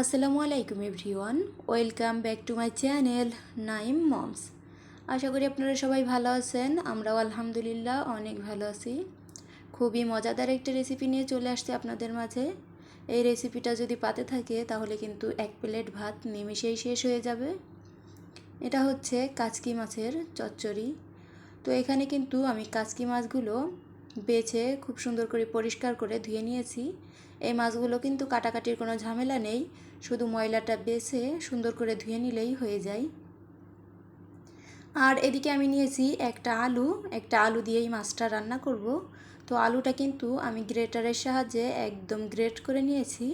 আসসালামু আলাইকুম everyone. Welcome back to my channel Naim moms. আশা করি আপনারা সবাই ভালো আছেন, আমরাও আলহামদুলিল্লাহ অনেক ভালো আছি। খুবই মজাদার একটা রেসিপি নিয়ে চলে আসছে আপনাদের মাঝে। এই রেসিপিটা যদি পাতে থাকে, তাহলে কিন্তু এক প্লেট ভাত নিমেষেই শেষ হয়ে যাবে। এটা হচ্ছে কাচকি মাছের চচ্চড়ি। তো এখানে কিন্তু আমি কাচকি মাছগুলো বেছে খুব সুন্দর করে পরিষ্কার করে ধুয়ে নিয়েছি। এই মাছগুলো কিন্তু কাটাকাটির কোনো ঝামেলা নেই, শুধু ময়লাটা বেছে সুন্দর করে ধুয়ে নিলেই হয়ে যায়। আর এদিকে আমি নিয়েছি একটা আলু একটা আলু দিয়েই মাছটা রান্না করব। তো আলুটা কিন্তু আমি গ্রেটারের সাহায্যে একদম গ্রেট করে নিয়েছি।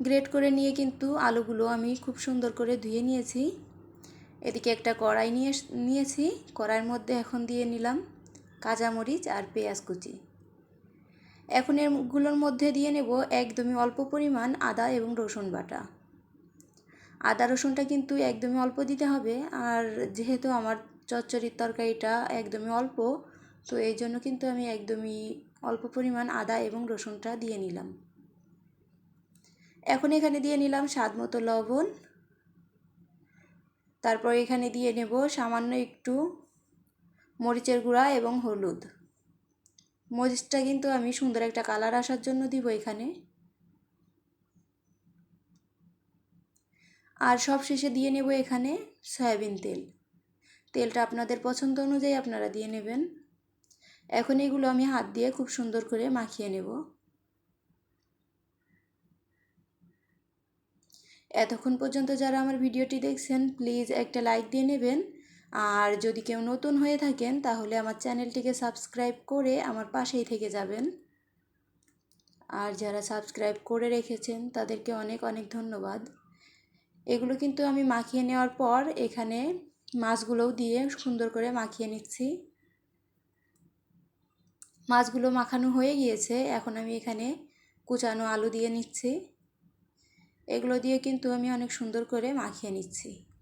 গ্রেট করে নিয়ে কিন্তু আলুগুলো আমি খুব সুন্দর করে ধুয়ে নিয়েছি। এদিকে একটা কড়াই নিয়ে নিয়েছি, কড়াইয়ের মধ্যে এখন দিয়ে নিলাম। কাঁচামরিচ আর পেঁয়াজ কুচি। এখন এরগুলোর মধ্যে দিয়ে নেব একদমই অল্প পরিমাণ আদা এবং রসুন বাটা। আদা রসুনটা কিন্তু একদমই অল্প দিতে হবে আর যেহেতু আমার চচ্চড়ির তরকারিটা একদমই অল্প, তো এই জন্য কিন্তু আমি একদমই অল্প পরিমাণ আদা এবং রসুনটা দিয়ে নিলাম। এখন এখানে দিয়ে নিলাম স্বাদ মতো লবণ। তারপর এখানে দিয়ে নেব সামান্য একটু মরিচের গুঁড়া এবং হলুদ। মরিচটা কিন্তু আমি সুন্দর একটা কালার আসার জন্য দিব এখানে। আর সব শেষে দিয়ে নেব এখানে সয়াবিন তেল। তেলটা আপনাদের পছন্দ অনুযায়ী আপনারা দিয়ে নেবেন। এখন এগুলো আমি হাত দিয়ে খুব সুন্দর করে মাখিয়ে নেব। এতক্ষণ পর্যন্ত যারা আমার ভিডিওটি দেখছেন, প্লিজ একটা লাইক দিয়ে নেবেন। আর যদি কেউ নতুন হয়ে থাকেন, তাহলে আমার চ্যানেলটিকে সাবস্ক্রাইব করে আমার পাশেই থেকে যাবেন। আর যারা সাবস্ক্রাইব করে রেখেছেন, তাদেরকে অনেক অনেক ধন্যবাদ। এগুলো কিন্তু আমি মাখিয়ে নেওয়ার পর এখানে মাছগুলোও দিয়ে সুন্দর করে মাখিয়ে নিচ্ছি। মাছগুলো মাখানো হয়ে গিয়েছে, এখন আমি এখানে কুচানো আলু দিয়ে নিচ্ছি। এগুলো দিয়ে কিন্তু আমি অনেক সুন্দর করে মাখিয়ে নিচ্ছি।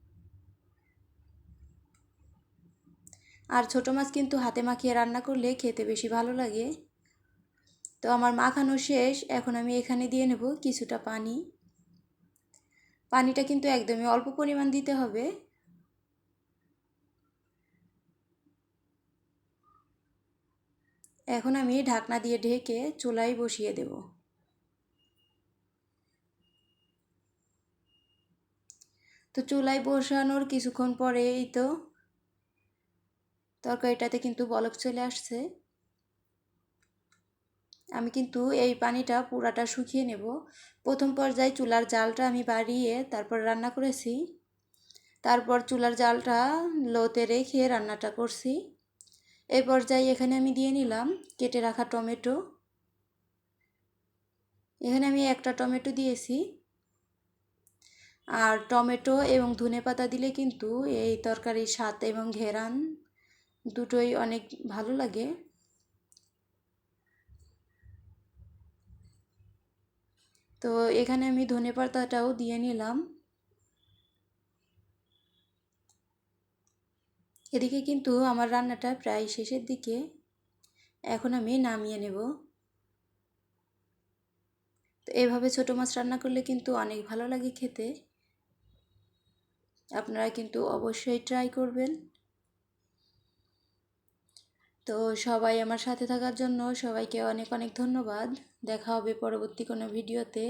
আর ছোটো মাছ কিন্তু হাতে মাখিয়ে রান্না করলে খেতে বেশি ভালো লাগে। তো আমার মাখানো শেষ, এখন আমি এখানে দিয়ে নেব কিছুটা পানি। পানিটা কিন্তু একদমই অল্প পরিমাণ দিতে হবে। এখন আমি ঢাকনা দিয়ে ঢেকে চুলায় বসিয়ে দেব। তো চুলায় বসানোর কিছুক্ষণ পরেই তো তরকারিটাতে কিন্তু বলক চলে আসছে। আমি কিন্তু এই পানিটা পুরাটা শুকিয়ে নেব। প্রথম পর্যায়ে চুলার জালটা আমি বাড়িয়ে তারপর রান্না করেছি। তারপর চুলার জালটা লোতে রেখে রান্নাটা করছি। এই পর্যায়ে এখানে আমি দিয়ে নিলাম কেটে রাখা টমেটো। এখানে আমি একটা টমেটো দিয়েছি। আর টমেটো এবং ধনে পাতা দিলে কিন্তু এই তরকারির স্বাদ এবং ঘেরান দুটোই অনেক ভালো লাগে। তো এখানে আমি ধনে পাতাটাও দিয়ে নিলাম। এদিকে কিন্তু আমার রান্নাটা প্রায় শেষের দিকে। এখন আমি নামিয়ে নেব। তো এভাবে ছোটো মাছ রান্না করলে কিন্তু অনেক ভালো লাগে খেতে। আপনারা কিন্তু অবশ্যই ট্রাই করবেন। তো সবাই আমার সাথে থাকার জন্য সবাইকে অনেক অনেক ধন্যবাদ। দেখা হবে পরবর্তী কোনো ভিডিওতে।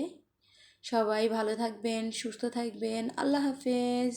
সবাই ভালো থাকবেন, সুস্থ থাকবেন। আল্লাহ হাফেজ।